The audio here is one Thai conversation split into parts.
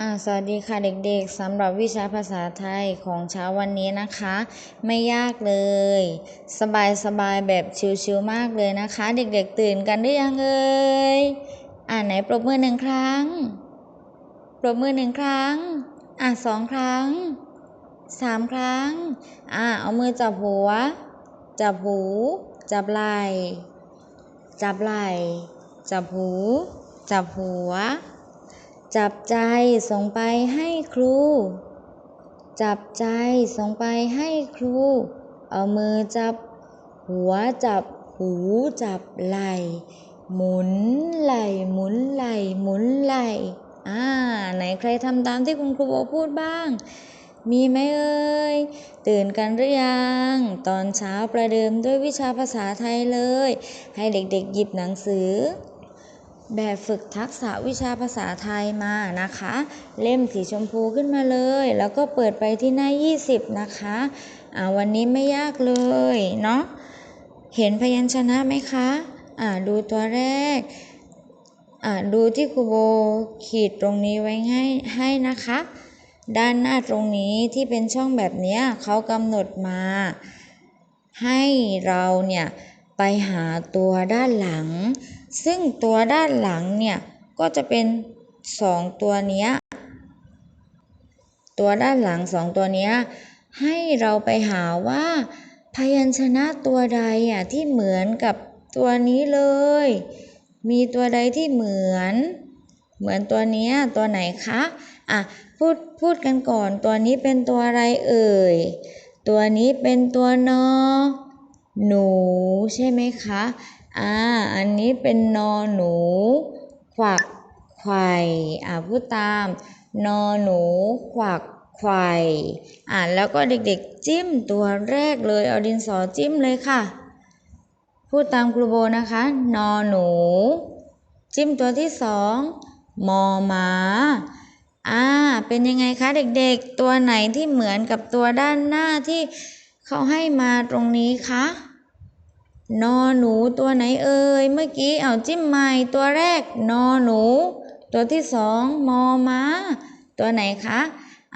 อ่าสวัสดีค่ะเด็กๆสำหรับวิชาภาษาไทยของเช้าวันนี้นะคะ ไม่ยากเลย สบายๆแบบชิวๆมากเลยนะคะ เด็กๆตื่นกันหรือยังเอ่ยอ่าไหนปรบมือหนึ่งครั้ง ปรบมือหนึ่งครั้ง อ่าสองครั้งสามครั้ง อ่าเอามือจับหัว จับหู จับไหล่จับไหล่จับหู จับหัว จับใจส่งไปให้ครู จับใจส่งไปให้ครู เอามือจับ หัวจับ หูจับไหล่หมุนไหล่หมุนไหล่หมุนไหล่อ่าไหนใครทำตามที่คุณครูโบพูดบ้าง มีไหมเอ่ยตื่นกันหรือยัง ตอนเช้าประเดิมด้วยวิชาภาษาไทยเลย ให้เด็กๆหยิบหนังสือ แบบฝึกทักษะวิชาภาษาไทยมานะคะ เล่มสีชมพูขึ้นมาเลย แล้วก็เปิดไปที่หน้า 20 นะคะอ่าวันนี้ไม่ยากเลยเนาะเห็นพยัญชนะไหมคะอ่าดูตัวแรกอ่าดูที่ครูโบขีดตรงนี้ไว้ให้ให้นะคะ ด้านหน้าตรงนี้ที่เป็นช่องแบบเนี้ยเขากำหนดมา ให้เราเนี่ยไปหาตัวด้านหลัง ซึ่งตัวด้านหลังเนี่ยก็จะเป็นสองตัวเนี้ย ตัวด้านหลังสองตัวเนี้ยให้เราไปหาว่า พยัญชนะตัวใดอะที่เหมือนกับตัวนี้เลย มีตัวใดที่เหมือน เหมือนตัวเนี้ยตัวไหนคะอะพูดพูดกันก่อนตัวนี้เป็นตัวอะไรเอ่ย ตัวนี้เป็นตัวนอหนูใช่ไหมคะ อ่า อันนี้เป็นนอหนู ขวักไข่อ่าพูดตาม นอหนู ขวักไข่อ่าแล้วก็เด็กๆจิ้มตัวแรกเลย เอาดินสอจิ้มเลยค่ะ พูดตามครูโบนะคะ นอหนู จิ้มตัวที่สองมอมาอ่า เป็นยังไงคะเด็กๆ ตัวไหนที่เหมือนกับตัวด้านหน้าที่เขาให้มาตรงนี้คะ นอหนูตัวไหนเอ่ยเมื่อกี้เอาจิ้มใหม่ตัวแรกนอหนู ตัวที่สองมอม้า ตัวไหนคะ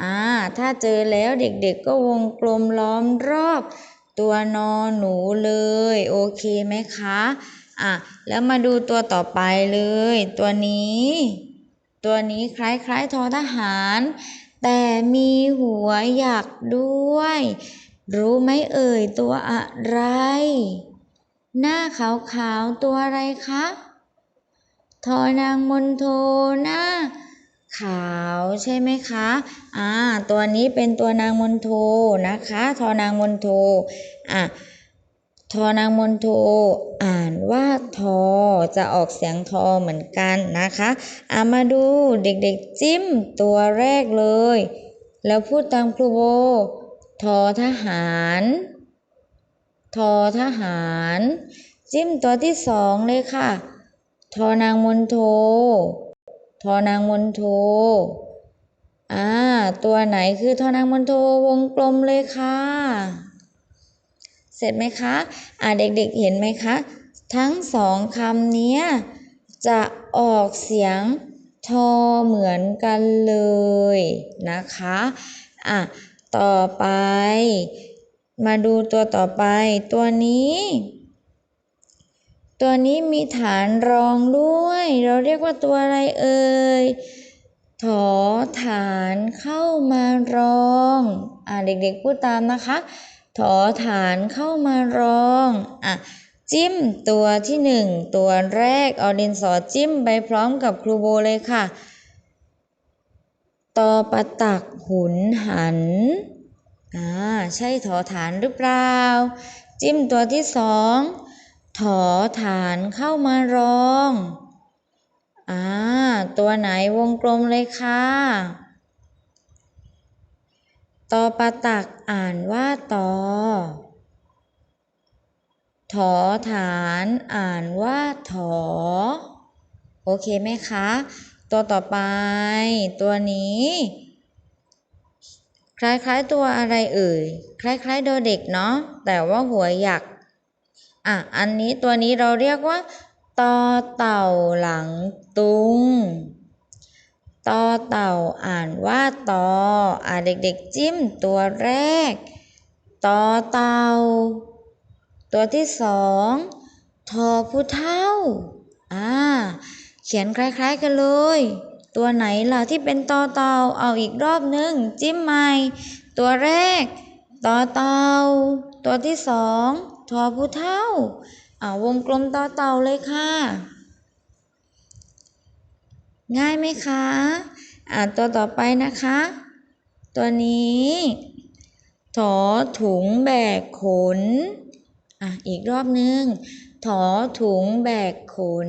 อ่าถ้าเจอแล้วเด็กๆก็วงกลมล้อมรอบ ตัวนอหนูเลย โอเคไหมคะอะแล้วมาดูตัวต่อไปเลย ตัวนี้ ตัวนี้คล้ายๆทอทหาร แต่มีหัวหยักด้วย รู้ไหมเอ่ยตัวอะไร หน้าขาวๆตัวอะไรคะทอนางมนโทหน้าขาวใช่ไหมคะ อ่า ตัวนี้เป็นตัวนางมนโทนะคะ ทอนางมนโท อะ ทอนางมนโท อ่านว่าทอ จะออกเสียงทอเหมือนกันนะคะ อ่ามาดูเด็กๆจิ้มตัวแรกเลย แล้วพูดตามครูโบ ทอทหาร ทอทหาร จิ้มตัวที่สองเลยค่ะ ทอนางมนโท ทอนางมนโท อ่า ตัวไหนคือทอนางมนโทวงกลมเลยค่ะ เสร็จไหมคะ อ่าเด็กๆเห็นไหมคะ ทั้งสองคำนี้จะออกเสียงทอเหมือนกันเลยนะคะ อะ ต่อไป มาดูตัวต่อไป ตัวนี้ ตัวนี้มีฐานรองด้วย เราเรียกว่าตัวอะไรเอ่ยถอฐานเข้ามารอง อ่าเด็กๆพูดตามนะคะ ถอฐานเข้ามารอง อะ จิ้มตัวที่หนึ่งตัวแรกเอาดินสอจิ้มไปพร้อมกับครูโบเลยค่ะ ตอประตักหุนหัน อ่าใช่ถอฐานหรือเปล่า จิ้มตัวที่สองถอฐานเข้ามารองอ่าตัวไหนวงกลมเลยค่ะตอปะตักอ่านว่าตอถอฐานอ่านว่าถอ โอเคไหมคะ ตัวต่อไปตัวนี้ คล้ายๆตัวอะไรเอ่ย คล้ายๆโดเด็กเนาะ แต่ว่าหัวหยัก อะ อันนี้ตัวนี้เราเรียกว่าตอเต่าหลังตุงตอเต่าอ่านว่าตอ อ่าเด็กๆจิ้มตัวแรก ตอเต่า ตัวที่สองทอผู้เท่า อ่า เขียนคล้ายๆกันเลย ตัวไหนล่ะที่เป็นตอเตาเอาอีกรอบหนึ่งจิ้มใหม่ ตัวแรกตอเตาตัวที่สองทอผู้เท่าอ่าวงกลมต่อเตาเลยค่ะ ง่ายไหมคะอ่าตัวต่อไปนะคะ ตัวนี้ถอถุงแบกขนอะอีกรอบหนึ่ง ถอถุงแบกขน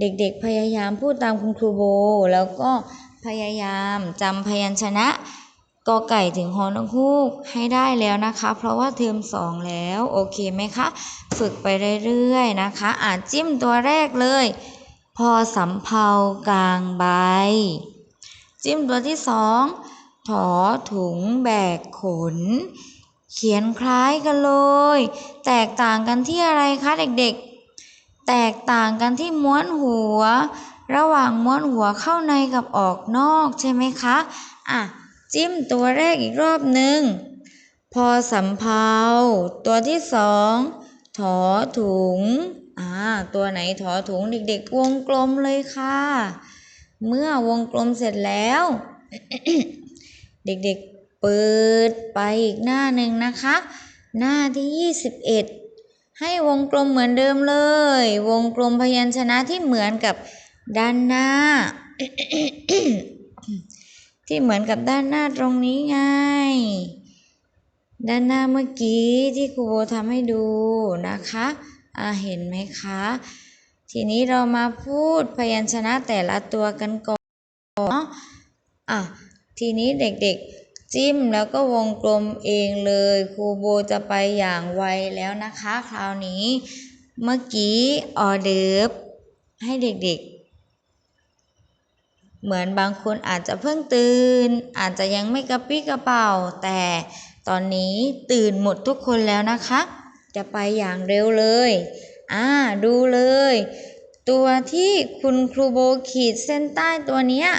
เด็กๆพยายามพูดตามคุณครูโบ แล้วก็พยายามจำพยัญชนะกอไก่ถึงฮอนกฮูกให้ได้แล้วนะคะ เพราะว่าเทอมสองแล้ว โอเคไหมคะ ฝึกไปเรื่อยๆนะคะ อ่านจิ้มตัวแรกเลย พอสำเภากลางใบ จิ้มตัวที่สองถอถุงแบกขน เขียนคล้ายกันเลย แตกต่างกันที่อะไรคะเด็กๆ แตกต่างกันที่ม้วนหัว ระหว่างม้วนหัวเข้าในกับออกนอกใช่ไหมคะอะจิ้มตัวแรกอีกรอบหนึ่งพอสำเภาตัวที่สองถอถุงอ่าตัวไหนถอถุงเด็กๆ วงกลมเลยค่ะ เมื่อวงกลมเสร็จแล้ว เด็กๆ เปิดไปอีกหน้าหนึ่งนะคะ หน้าที่ 21 ให้วงกลมเหมือนเดิมเลย วงกลมพยัญชนะที่เหมือนกับด้านหน้า ที่เหมือนกับด้านหน้าตรงนี้ไง ด้านหน้าเมื่อกี้ที่ครูโบทำให้ดูนะคะอ่าเห็นไหมคะ ทีนี้เรามาพูดพยัญชนะแต่ละตัวกันก่อนเนาะอะทีนี้เด็กๆ จิ้มแล้วก็วงกลมเองเลยครูโบจะไปอย่างไวแล้วนะคะ คราวนี้เมื่อกี้ออเดิร์ฟให้เด็กๆ เหมือนบางคนอาจจะเพิ่งตื่น อาจจะยังไม่กระปี้กระเป๋า แต่ตอนนี้ตื่นหมดทุกคนแล้วนะคะ จะไปอย่างเร็วเลยอ่าดูเลย ตัวที่คุณครูโบขีดเส้นใต้ตัวเนี้ย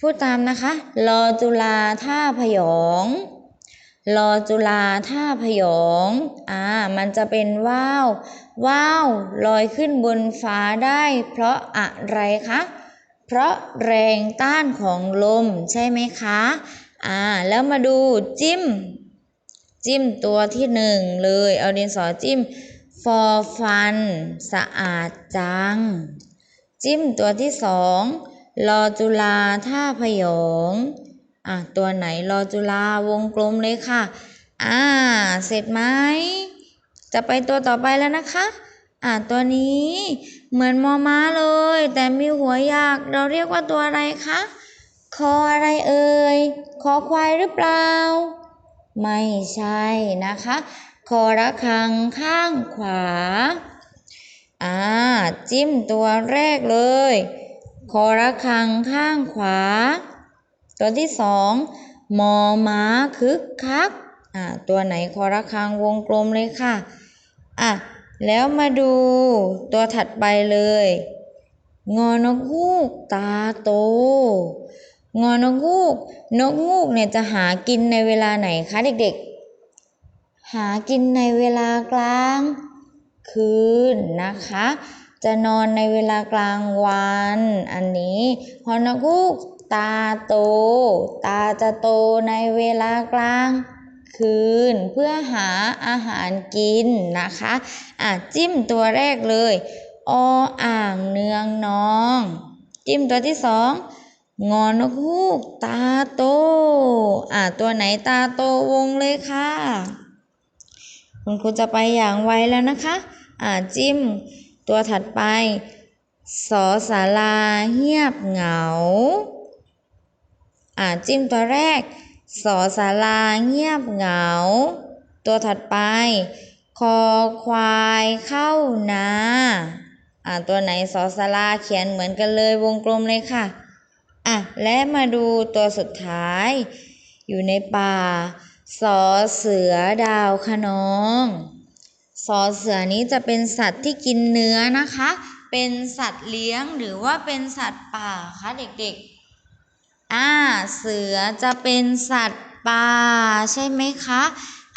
พูดตามนะคะ รอจุฬาท่าพยอง รอจุฬาท่าพยอง อ่า มันจะเป็นว่าว ว่าวลอยขึ้นบนฟ้าได้ เพราะอะไรคะ เพราะแรงต้านของลมใช่ไหมคะ อ่า แล้วมาดูจิ้ม จิ้มตัวที่หนึ่งเลย เอาดินสอจิ้มฟอฟัน สะอาดจัง จิ้มตัวที่สอง รอจุฬาท่าพยองอะตัวไหนรอจุฬาวงกลมเลยค่ะ อ่า เสร็จไหม จะไปตัวต่อไปแล้วนะคะ อ่าตัวนี้เหมือนมอม้าเลย แต่มีหัวยากเราเรียกว่าตัวอะไรคะคออะไรเอ่ยคอควายหรือเปล่า ไม่ใช่นะคะคอระฆังข้างขวา อ่า จิ้มตัวแรกเลย คอระฆังข้างขวา ตัวที่สองมอม้าคึกคักอ่าตัวไหนคอระฆังวงกลมเลยค่ะอะแล้วมาดูตัวถัดไปเลย งอนกฮูกตาโต งอนกฮูก นกฮูกเนี่ยจะหากินในเวลาไหนคะเด็กๆ หากินในเวลากลางคืนนะคะ จะนอนในเวลากลางวัน อันนี้ฮอนกฮูกตาโต ตาจะโตในเวลากลางคืนเพื่อหาอาหารกินนะคะอะจิ้มตัวแรกเลยออ่างเนืองนอง จิ้มตัวที่สองงอนกฮูกตาโต อะตัวไหนตาโตวงเลยค่ะ คุณครูจะไปอย่างไวแล้วนะคะ อ่าจิ้ม ตัวถัดไป สอสาราเงียบเหงา อ่าจิ้มตัวแรก สอสาราเงียบเหงา ตัวถัดไป คอควายเข้านาอ่าตัวไหนสอสาราเขียนเหมือนกันเลยวงกลมเลยค่ะ อะ และมาดูตัวสุดท้าย อยู่ในป่า สอเสือดาวคะนอง สอเสือนี้จะเป็นสัตว์ที่กินเนื้อนะคะ เป็นสัตว์เลี้ยงหรือว่าเป็นสัตว์ป่าคะเด็กๆ อ่า เสือจะเป็นสัตว์ป่าใช่ไหมคะ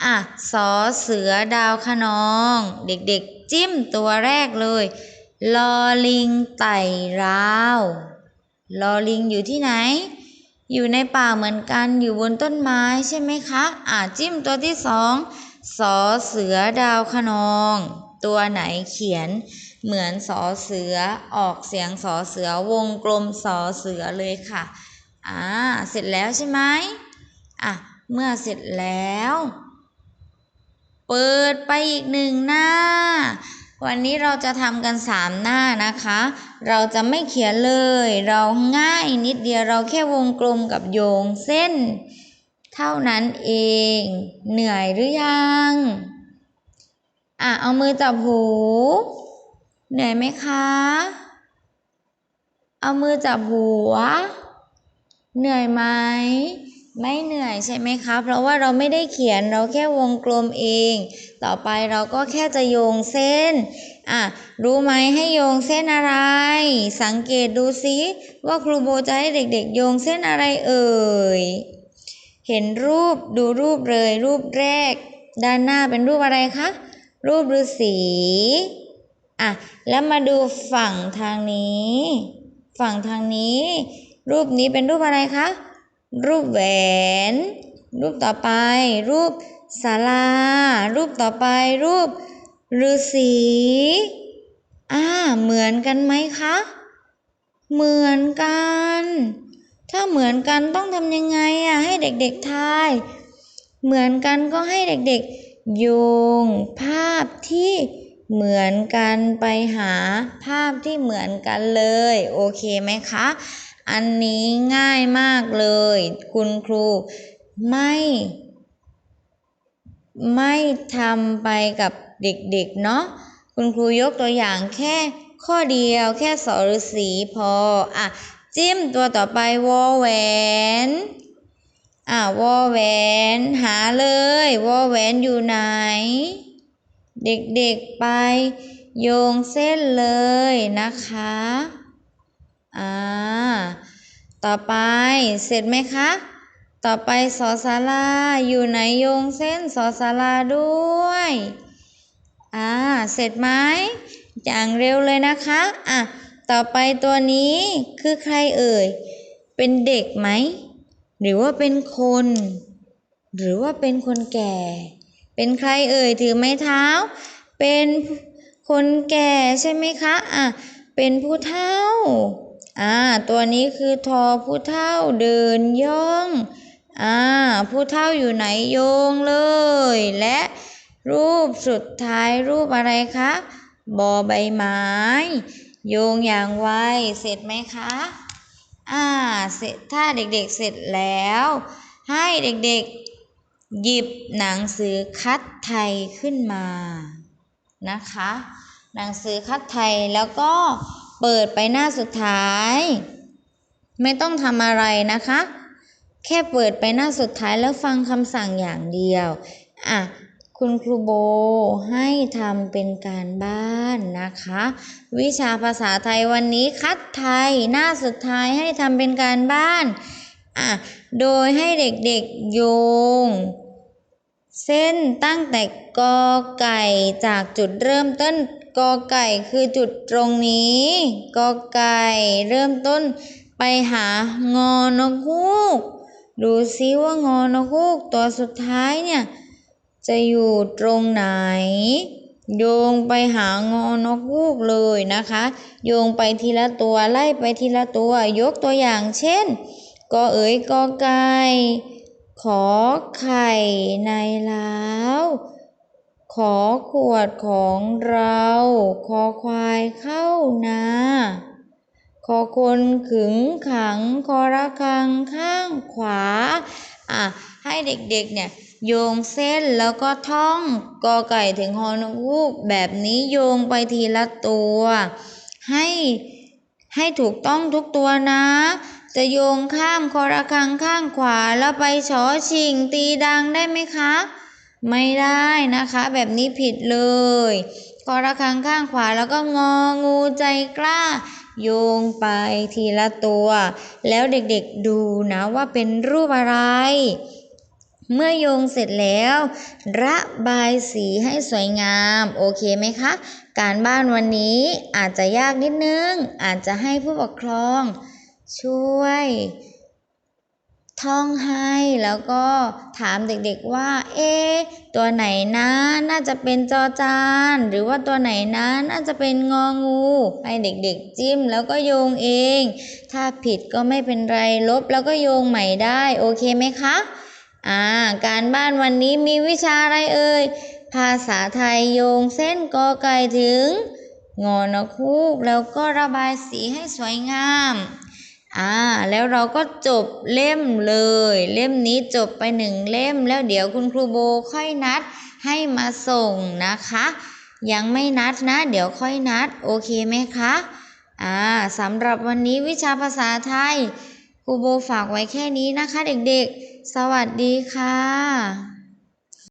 อะ สอเสือดาวคะนอง เด็กๆ จิ้มตัวแรกเลย ลอลิงไต่ราว ลอลิงอยู่ที่ไหน อยู่ในป่าเหมือนกัน อยู่บนต้นไม้ใช่ไหมคะ อะ จิ้มตัวที่สอง สอเสือดาวคะนอง ตัวไหนเขียนเหมือนสอเสือออกเสียงสอเสือวงกลมสอเสือเลยค่ะ อ่า เสร็จแล้วใช่ไหมอะ เมื่อเสร็จแล้ว เปิดไปอีกหนึ่งหน้า วันนี้เราจะทำกันสามหน้านะคะ เราจะไม่เขียนเลย เราง่ายนิดเดียวเราแค่วงกลมกับโยงเส้น เท่านั้นเอง เหนื่อยหรือยัง อะ เอามือจับหู เหนื่อยไหมคะ เอามือจับหัว เหนื่อยไหม ไม่เหนื่อยใช่ไหมคะ เพราะว่าเราไม่ได้เขียนเราแค่วงกลมเอง ต่อไปเราก็แค่จะโยงเส้น อะ รู้ไหมให้โยงเส้นอะไร สังเกตดูซิว่าครูโบจะให้เด็กๆ โยงเส้นอะไรเอ่ย เห็นรูปดูรูปเลย รูปแรก ด้านหน้าเป็นรูปอะไรคะ รูปฤาษีอะแล้วมาดูฝั่งทางนี้ ฝั่งทางนี้ รูปนี้เป็นรูปอะไรคะ รูปแหวน รูปต่อไป รูปศาลา รูปต่อไป รูปฤาษีอ่าเหมือนกันไหมคะ เหมือนกัน ถ้าเหมือนกันต้องทำยังไงอะให้เด็กๆทาย เหมือนกันก็ให้เด็กๆ โยงภาพที่เหมือนกันไปหาภาพที่เหมือนกันเลย โอเคไหมคะ อันนี้ง่ายมากเลย คุณครูไม่ ไม่ทำไปกับเด็กๆเนาะคุณครูยกตัวอย่างแค่ข้อเดียวแค่สอฤษีพออะ จิ้มตัวต่อไปวอแหวน อะวอแหวน หาเลยวอแหวนอยู่ไหน เด็กๆไปโยงเส้นเลยนะคะ อ่า ต่อไปเสร็จไหมคะ ต่อไปสอสาราอยู่ไหนโยงเส้นสอสาราด้วย อ่า เสร็จไหมอย่างเร็วเลยนะคะ อะ ต่อไปตัวนี้คือใครเอ่ย เป็นเด็กไหม หรือว่าเป็นคน หรือว่าเป็นคนแก่ เป็นใครเอ่ยถือไม้เท้า เป็นคนแก่ใช่ไหมคะอะเป็นผู้เฒ่าอ่าตัวนี้คือทอผู้เฒ่าเดินย่องอ่าผู้เฒ่าอยู่ไหนโยงเลย และรูปสุดท้ายรูปอะไรคะบอใบไม้ โยงอย่างไวเสร็จไหมคะอ่าเสร็จถ้าเด็กๆเสร็จแล้ว ให้เด็กๆหยิบหนังสือคัดไทยขึ้นมานะคะ หนังสือคัดไทยแล้วก็เปิดไปหน้าสุดท้าย ไม่ต้องทำอะไรนะคะ แค่เปิดไปหน้าสุดท้ายแล้วฟังคำสั่งอย่างเดียวอะ คุณครูโบให้ทำเป็นการบ้านนะคะ วิชาภาษาไทยวันนี้คัดไทยหน้าสุดท้ายให้ทำเป็นการบ้านอะโดยให้เด็กๆโยง เส้นตั้งแต่กอไก่จากจุดเริ่มต้นกอไก่คือจุดตรงนี้กอไก่เริ่มต้นไปหางอนกฮูก ดูซิว่างอนกฮูกตัวสุดท้ายเนี่ย จะอยู่ตรงไหน โยงไปหางอนกฮูกเลยนะคะ โยงไปทีละตัวไล่ไปทีละตัวยกตัวอย่างเช่นกอเอ๋ยกอไก่ขอไข่ในเล้าขอขวดของเรา คอควายเข้านาคอคนขึงขัง คอระคังข้างขวา อะ ให้เด็กๆเนี่ย โยงเส้นแล้วก็ท่องกอไก่ถึงฮอนกฮูกแบบนี้โยงไปทีละตัว ให้ให้ถูกต้องทุกตัวนะ จะโยงข้ามคอระคังข้างขวาแล้วไปชอชิงตีดังได้ไหมคะ ไม่ได้นะคะ แบบนี้ผิดเลยคอระคังข้างขวาแล้วก็งองูใจกล้าโยงไปทีละตัว แล้วเด็กๆดูนะว่าเป็นรูปอะไร เมื่อโยงเสร็จแล้ว ระบายสีให้สวยงาม โอเคไหมคะ การบ้านวันนี้อาจจะยากนิดนึง อาจจะให้ผู้ปกครอง ช่วย ท่องให้แล้วก็ถามเด็กๆว่า เอ๊ตัวไหนนะ น่าจะเป็นจอจาน หรือว่าตัวไหนนะ น่าจะเป็นงองู ให้เด็กๆจิ้มแล้วก็โยงเอง ถ้าผิดก็ไม่เป็นไรลบแล้วก็โยงใหม่ได้ โอเคไหมคะ อ่าการบ้านวันนี้มีวิชาอะไรเอ่ย ภาษาไทยโยงเส้นกอไก่ถึง งอนกคูกแล้วก็ระบายสีให้สวยงามอ่าแล้วเราก็จบเล่มเลย เล่มนี้จบไปหนึ่งเล่ม แล้วเดี๋ยวคุณครูโบค่อยนัดให้มาส่งนะคะ ยังไม่นัดนะ เดี๋ยวค่อยนัด โอเคไหมคะอ่าสำหรับวันนี้วิชาภาษาไทย ครูโบฝากไว้แค่นี้นะคะเด็กๆ สวัสดีค่ะ